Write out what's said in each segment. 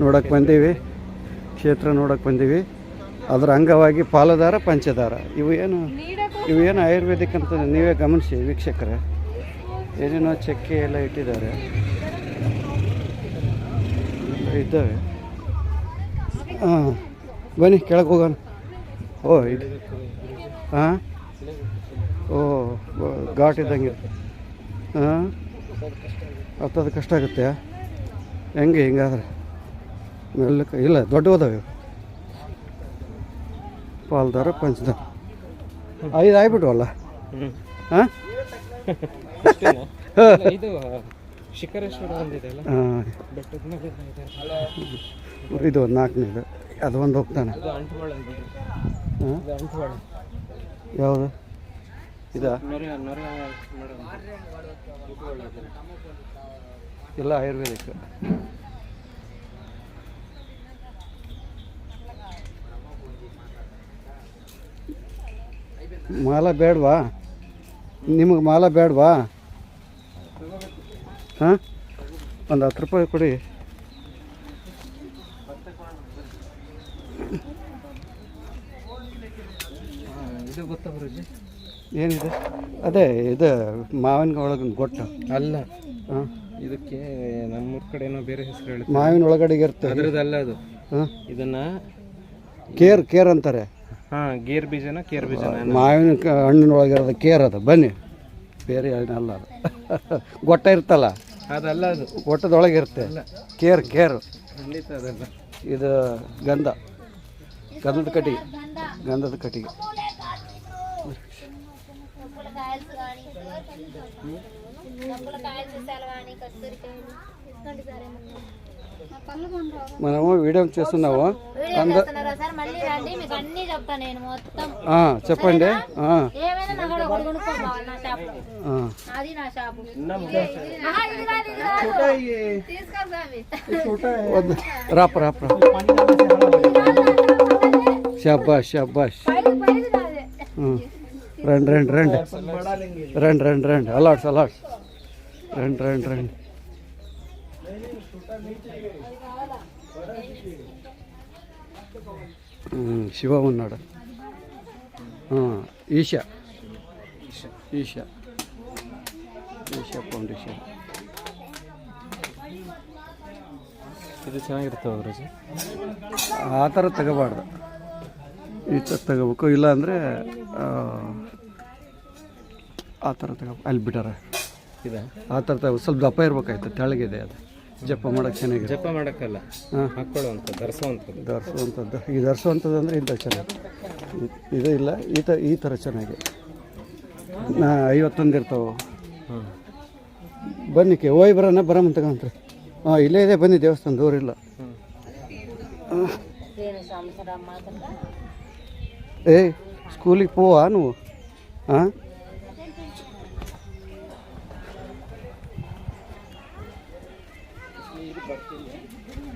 ನೋಡಕ್ಕೆ ಬಂದೀವಿ, ಕ್ಷೇತ್ರ ನೋಡಕ್ಕೆ ಬಂದೀವಿ. ಅದರ ಅಂಗವಾಗಿ ಪಾಲದಾರ, ಪಂಚದಾರ. ಇವು ಏನು ಇವು ಏನು ಆಯುರ್ವೇದಿಕ್ ಅಂತ ನೀವೇ ಗಮನಿಸಿ ವೀಕ್ಷಕರೇ. ಏನೇನೋ ಚಕ್ಕೆ ಎಲ್ಲ ಇಟ್ಟಿದ್ದಾರೆ. ಇದ್ದಾವೆ. ಹಾಂ, ಬನ್ನಿ, ಕೆಳಗೆ ಹೋಗೋಣ. ಓ, ಇದು, ಹಾಂ? ಓ ಘಾಟ್ ಇದ್ದಂಗೆ. ಹಾಂ? ಹತ್ತೋದು ಕಷ್ಟ ಆಗುತ್ತೆ ಹೆಂಗೆ, ಹಿಂಗಾದ್ರೆ? ಮೆಲ್ಲಕ್ಕೆ ಇಲ್ಲ ದೊಡ್ಡವದಾವೆ ಪಾಲ್ದಾರ ಪಂಚದಾರ ಐದು ಆಗ್ಬಿಟ್ವಲ್ಲ ಹಾಂ ಇದು ಒಂದು ನಾಲ್ಕನೇದು ಅದು ಒಂದು ಹೋಗ್ತಾನೆ ಯಾವುದು ಇದೆ. ಎಲ್ಲ ಆಯುರ್ವೇದಿಕ್ ಮಾಲ ಬೇಡವಾ? ನಿಮಗೆ ಮಾಲ ಬೇಡವಾ? ಹಾಂ? ಒಂದು ಹತ್ತು ರೂಪಾಯಿ ಕೊಡಿ. ಏನಿದೆ? ಅದೇ ಇದು ಮಾವಿನ ಒಳಗಿನ ಗೊಟ್ಟು. ಅಲ್ಲ. ಹಾಂ? ಇದಕ್ಕೆ ನಮ್ಮೂರ ಕಡೆ ಏನೋ ಬೇರೆ ಹೆಸರು ಹೇಳಿ ಮಾವಿನ ಒಳಗಡೆ ಇರ್ತದೆ. ಅದ್ರದ್ದಲ್ಲ ಅದು. ಹಾಂ? ಇದನ್ನ ಕೇರ್ ಕೇರ್ ಅಂತಾರೆ. ಹಾ ಗೇರ್ ಬೀಜನ ಕೇರ್ ಬೀಜನ? ಮಾವಿನ ಕ- ಹಣ್ಣಿನೊಳಗಿರೋದು ಕೇರ್ ಅದು ಬನ್ನಿ. ಬೇರೆ ಹಣ್ಣಲ್ಲ ಅದು. ಗೊಟ್ಟ ಇರ್ತಲ್ಲ? ಅದಲ್ಲ ಅದು. ಗೊಟ್ಟದೊಳಗೆ ಇರುತ್ತೆ ಕೇರ್ ಕೇರ್. ಖಂಡಿತ ಅದಲ್ಲ. ಇದು ಗಂಧ. ಗಂಧದ ಕಟ್ಟಿಗೆ ಗಂಧದ ಕಟ್ಟಿಗೆ మనము వీడియో చేస్తున్నాము. చెప్పండి. రాప రాప షాబాష్ షాబాష్. రండి రండి రండి. రండి రండి రండి. అలాట్స్ అలాట్స్. రండి రండి రండి. ಶಿವ ಉನ್ನಾಡ ಹಾಂ ಈಶಾ. ಈಶಾ. ಈಶಾ ಫೌಂಡೇಶನ್ ಇದು ಚೆನ್ನಾಗಿರ್ತವೆ ಗುರುಜಿ. ಆ ಥರ ತಗೋಬಾರ್ದು. ಈ ಥರ ತಗೋಬೇಕು ಇಲ್ಲ ಅಂದರೆ ಆ ಥರ ತಗೋ ಅಲ್ಲಿ ಬಿಟ್ಟಾರೆ ಇದೆ. ಆ ಥರ ತಗೋ ಸ್ವಲ್ಪ ದಪ್ಪ ಇರಬೇಕಾಯ್ತು ತೆಳಗಿದೆ ಅದು. ಜಪ ಮಾಡಕ್ಕೆ ಚೆನ್ನಾಗಿ ಜಪ ಮಾಡಕ್ಕಲ್ಲ ಹಾಂ. ಧರಿಸುವಂಥದ್ದು. ಧರಿಸುವಂಥದ್ದು. ಈ ಧರಿಸುವಂಥದ್ದು ಅಂದರೆ ಇಂಥ ಚೆನ್ನಾಗಿ. ಇದು ಇಲ್ಲ ಈ ಥರ ಈ ಥರ ಚೆನ್ನಾಗಿ. ನಾ ಐವತ್ತೊಂದು ಇರ್ತಾವೆ? ಬನ್ನಿಕ್ಕೆ ಓಯ್ ಬರೋಣ ಬರಮ್ಮ ತಗೊಂತ್ರಿ ಹಾಂ ಇಲ್ಲೇ ಇದೆ ಬನ್ನಿ ದೇವಸ್ಥಾನ ದೂರಿಲ್ಲ ಏಯ್ ಸ್ಕೂಲಿಗೆ ಪೋವಾ ನೀವು? ಹಾಂ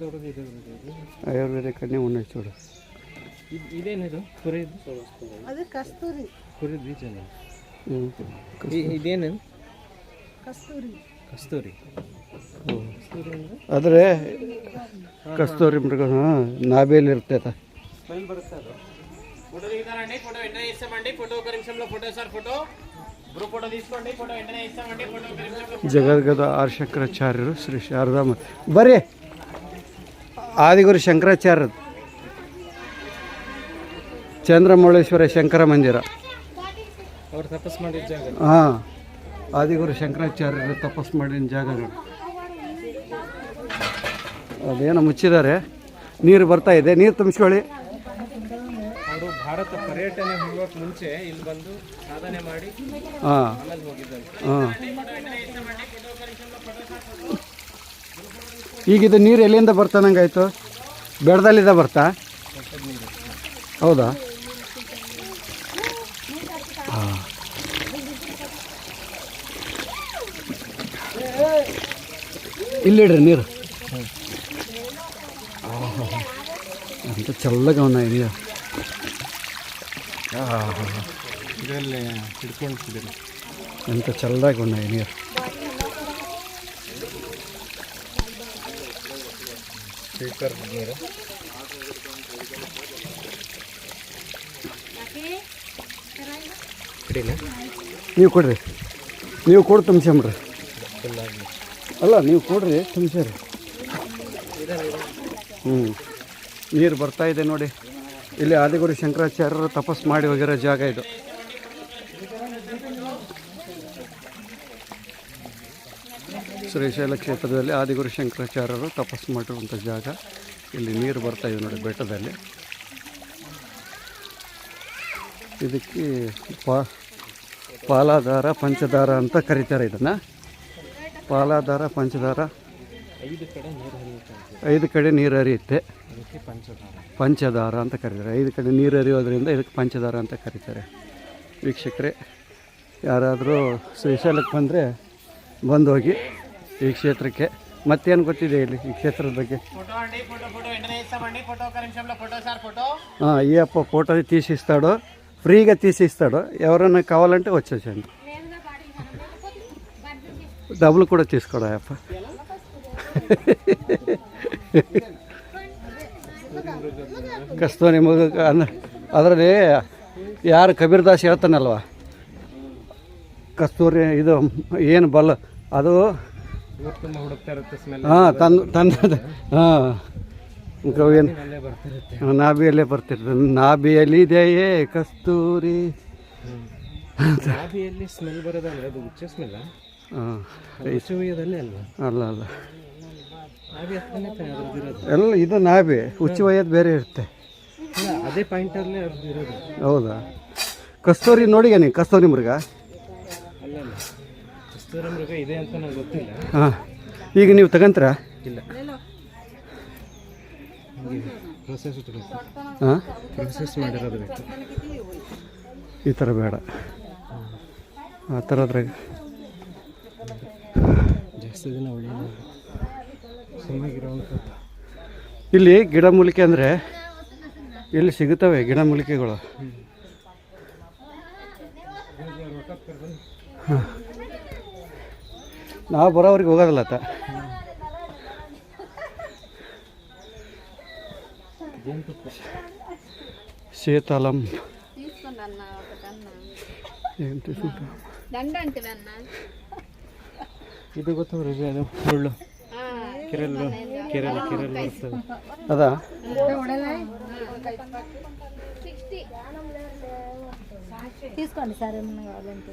షుగర్ బీపీ గ్యాస్ ట్రబుల్కి ಇದೇನು అది అది సాంబ్రాణి సాంబ్రాణి సం- కళ్ళు సాంబ్రాణి ಎಷ್ಟು ದೊಡ್ಡದು ಇದೆ ಗುರೂಜಿ ಇದು? ఆయుర్వేదిక్ అన్నీ ఉన్నాయి చూడు ಇದ್- ಇದೇನಿದು ಕುರಿದು అది కస్తూరి ಕುರಿದ ಬೀಜನ ఉమ్. ಇ- ಇದೇನು కస్తూరి ಕಸ್ತೂರಿ ಹ್ಮ್. ಕಸ್ತೂರಿ ಅಂದ್ರೆ ಆದರೆ ಕಸ್ತೂರಿ ಮೃಗ ನಾಬೇಲಿ ಇರ್ತೈತೆ ಸ್ಮೆಲ್ ಬರುತ್ತೆ ಅದು ఫోటో దిగుతారండి ఫోటో వెంటనే ఇస్తామండి ఫోటో ఒక నిమిషంలో photo sir photo group photo తీసుకోండి ఫోటో వెంటనే ఇస్తామండి ఫోటో ఒక నిమిషంలో ಜಗದ್ಗದ ಆರ್ ಶಂಕರಾಚಾರ್ಯರು ಶ್ರೀ ಶಾರದಾಮ ಬರ್ರಿ ಆದಿಗುರು ಶಂಕರಾಚಾರ್ಯರು. ಚಂದ್ರಮೌಳೇಶ್ವರ ಶಂಕರ ಮಂದಿರ. ಅವ್ರು ತಪಸ್ ಮಾಡಿದ ಜಾಗ ಹಾಂ ಆದಿಗುರು ಶಂಕರಾಚಾರ್ಯರು ತಪಸ್ ಮಾಡಿದ ಜಾಗಗಳು ಅದೇನೋ ಮುಚ್ಚಿದ್ದಾರೆ. ನೀರು ಬರ್ತಾ ಇದೆ. ನೀರು ತುಂಬಿಸ್ಕೊಳ್ಳಿ. ಅವರು ಭಾರತ ಪರ್ಯಟನೆ ಹೋಗೋಕೆ ಮುಂಚೆ ಇಲ್ಲಿ ಬಂದು ಸಾಧನೆ ಮಾಡಿ ಹಾಂ. ಹಾಂ. ಈಗ ಇದು ನೀರು ಎಲ್ಲಿಂದ ಬರ್ತಾನಂಗಾಯಿತು ಬೆಡ್ದಲ್ಲಿದ ಬರ್ತಾ? ಹೌದಾ? ಹಾಂ. ಇಲ್ಲಿಡ್ರಿ ನೀರು. ಅಂತ ಚಲ್ಲಗೆ ಅವನ ಇದೆಯಾ ಇದರಲ್ಲಿ ಹಿಡ್ಕೊಂಡು ಎಂತ ಚಲ್ಲದಾಗ ಅವನ ನೀರು ಫಿಲ್ಟರ್ ನೀರು. ನೀವು ಕೊಡ್ರಿ. ನೀವು ಕೊಡ್ ಫುಲ್ಲಾಗಿ ಅಲ್ಲ ನೀವು ಕೊಡ್ರಿ ತುಂಬಿಸ್ರಿ ಹ್ಞೂ ನೀರು ಬರ್ತಾ ಇದೆ ನೋಡಿ. ಇಲ್ಲಿ ಆದಿಗುರು ಶಂಕರಾಚಾರ್ಯರು ತಪಸ್ ಮಾಡಿ ಹೋಗಿರೋ ಜಾಗ ಇದು. ಶ್ರೀಶೈಲ ಕ್ಷೇತ್ರದಲ್ಲಿ ಆದಿಗುರು ಶಂಕರಾಚಾರ್ಯರು ತಪಸ್ಸು ಮಾಡಿರುವಂಥ ಜಾಗ. ಇಲ್ಲಿ ನೀರು ಬರ್ತಾ ಇದೆ ನೋಡಿ ಬೆಟ್ಟದಲ್ಲಿ. ಇದಕ್ಕೆ ಪಾ ಪಾಲಾಧಾರ ಪಂಚದಾರ ಅಂತ ಕರೀತಾರೆ ಇದನ್ನು. ಪಾಲಾಧಾರ ಪಂಚದಾರ. ಐದು ಕಡೆ ನೀರು ಹರಿಯುತ್ತೆ ಐದು ಕಡೆ ನೀರು ಹರಿಯುತ್ತೆ. ಅದಕ್ಕೆ ಪಂಚದಾರ. ಅಂತ ಕರೀತಾರೆ. ಐದು ಕಡೆ ನೀರು ಹರಿಯೋದ್ರಿಂದ ಇದಕ್ಕೆ ಪಂಚದಾರ ಅಂತ ಕರೀತಾರೆ. ವೀಕ್ಷಕರೇ ಯಾರಾದರೂ ಶ್ರೀಶೈಲಕ್ಕೆ ಬಂದರೆ ಬಂದು ಹೋಗಿ ಈ ಕ್ಷೇತ್ರಕ್ಕೆ ಮತ್ತೇನು ಗೊತ್ತಿದೆ ಇಲ್ಲಿ ಈ ಕ್ಷೇತ್ರದ ಬಗ್ಗೆ ಹಾಂ ఈ అప్ప ఫోటో తీసిస్తాడు ఫ్రీగా తీసిస్తాడు ఎవరైనా కావాలంటే వచ్చేసండి డబ్బులు ಕೂಡ తీసుకోడా అప్ప ಕಸ್ತೂರಿ ಮಗು ಅನ್ನ ಅದರಲ್ಲಿ ಯಾರು ಕಬೀರ್ದಾಸ್ ಹೇಳ್ತಾನಲ್ವ ಕಸ್ತೂರಿ ಇದು ಏನು ಬಲ್ಲ ಅದು ಹಾಂ ತನ್ನ ಹಾಂ. ನಾಭಿಯಲ್ಲೇ ಬರ್ತಿರ್ತದೆ ಕಸ್ತೂರಿ? ನಾಭಿಯಲ್ಲಿ ಸ್ಮೆಲ್ ಕಸ್ತೂರಿ ಅದು ಸ್ಮೆಲ್ ಅಲ್ಲ ಅಲ್ಲ. ಎಲ್ಲ ಇದು ನಾಭಿ ಹುಚ್ಚು ಒಯ್ಯೋದು ಬೇರೆ ಇರುತ್ತೆ. ಅದೇ ಪಾಯಿಂಟಲ್ಲೇ ಹೌದಾ? ಕಸ್ತೂರಿ ನೋಡಿಗ ನೀ ಕಸ್ತೂರಿ ಮೃಗ ಕಸ್ತೂರ ಮೃಗ ಇದೆ ಅಂತ ನಂಗೆ ಗೊತ್ತಿಲ್ಲ. ಹಾಂ. ಈಗ ನೀವು ತಗಂತೀರ? ಇಲ್ಲ. ಪ್ರೊಸೆಸ್ ಹಾಂ? ಪ್ರೊಸೆಸ್ ಮಾಡಿರೋದು ಬೇಕು. ಈ ಥರ ಬೇಡ. ಆ ಥರದ್ರಾಗ ಜಾಸ್ತಿ ದಿನ ಇಲ್ಲಿ ಗಿಡಮೂಲಿಕೆ ಅಂದರೆ ಇಲ್ಲಿ ಸಿಗುತ್ತವೆ ಗಿಡಮೂಲಿಕೆಗಳು ಹಾಂ. ನಾವು ಬರೋವ್ರಿಗೆ ಹೋಗೋದಲ್ಲ ತ ಜೇನುತುಪ್ಪ శీతలం తీసుకోండి అన్న ఒకటన్న ఏంటి చూద్దాం. దండ అంటే అన్న ಇದು ಗೊತ್ತವ್ರಿಗೆ ಅದು ಮುಳ್ಳು ఆ, ಕೆರೆಲ್ಲು ಕೆರೆಲ್ ಕೆರೆಲ್ ಬರ್ತದೆ అదా తీసుకోండి సార్ ఏమన్నా కావాలంటే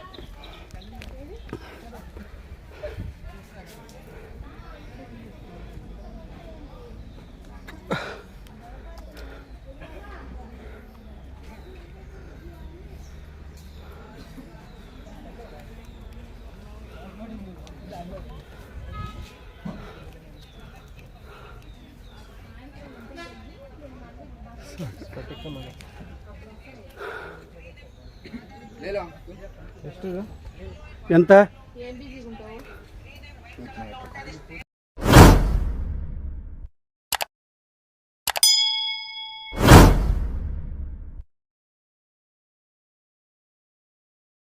ఎంత?